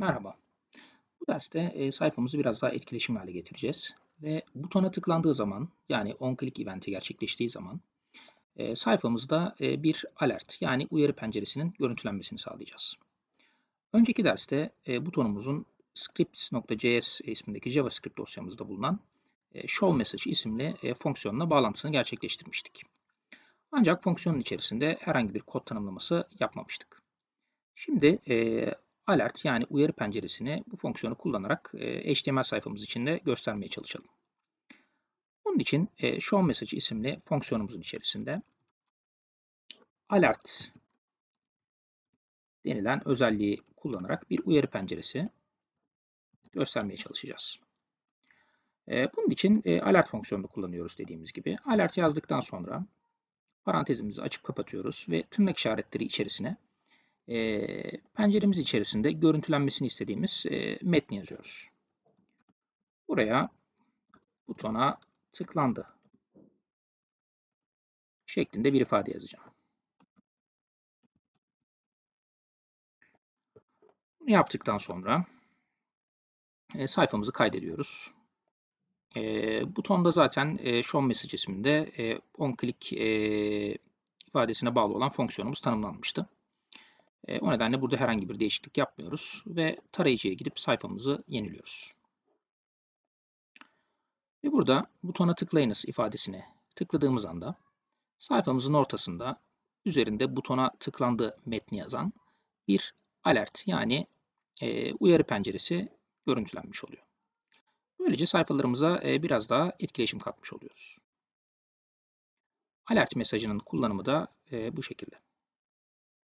Merhaba. Bu derste e, sayfamızı biraz daha etkileşimli hale getireceğiz. Ve butona tıklandığı zaman yani on-click eventi gerçekleştiği zaman e, sayfamızda e, bir alert yani uyarı penceresinin görüntülenmesini sağlayacağız. Önceki derste e, butonumuzun scripts.js ismindeki JavaScript dosyamızda bulunan e, show isimli e, fonksiyonla bağlantısını gerçekleştirmiştik. Ancak fonksiyonun içerisinde herhangi bir kod tanımlaması yapmamıştık. Şimdi e, alert yani uyarı penceresini bu fonksiyonu kullanarak e, HTML sayfamız içinde göstermeye çalışalım. Bunun için e, show message isimli fonksiyonumuzun içerisinde alert denilen özelliği kullanarak bir uyarı penceresi göstermeye çalışacağız. E, bunun için e, alert fonksiyonunu kullanıyoruz dediğimiz gibi. Alert yazdıktan sonra parantezimizi açıp kapatıyoruz ve tırnak işaretleri içerisine e, penceremiz içerisinde görüntülenmesini istediğimiz metni yazıyoruz. Buraya butona tıklandı şeklinde bir ifade yazacağım. Bunu yaptıktan sonra sayfamızı kaydediyoruz. E, butonda zaten e, Show Message isminde e, on click e, ifadesine bağlı olan fonksiyonumuz tanımlanmıştı. O nedenle burada herhangi bir değişiklik yapmıyoruz ve tarayıcıya gidip sayfamızı yeniliyoruz. Ve burada butona tıklayınız ifadesine tıkladığımız anda sayfamızın ortasında üzerinde butona tıklandı metni yazan bir alert yani uyarı penceresi görüntülenmiş oluyor. Böylece sayfalarımıza biraz daha etkileşim katmış oluyoruz. Alert mesajının kullanımı da bu şekilde.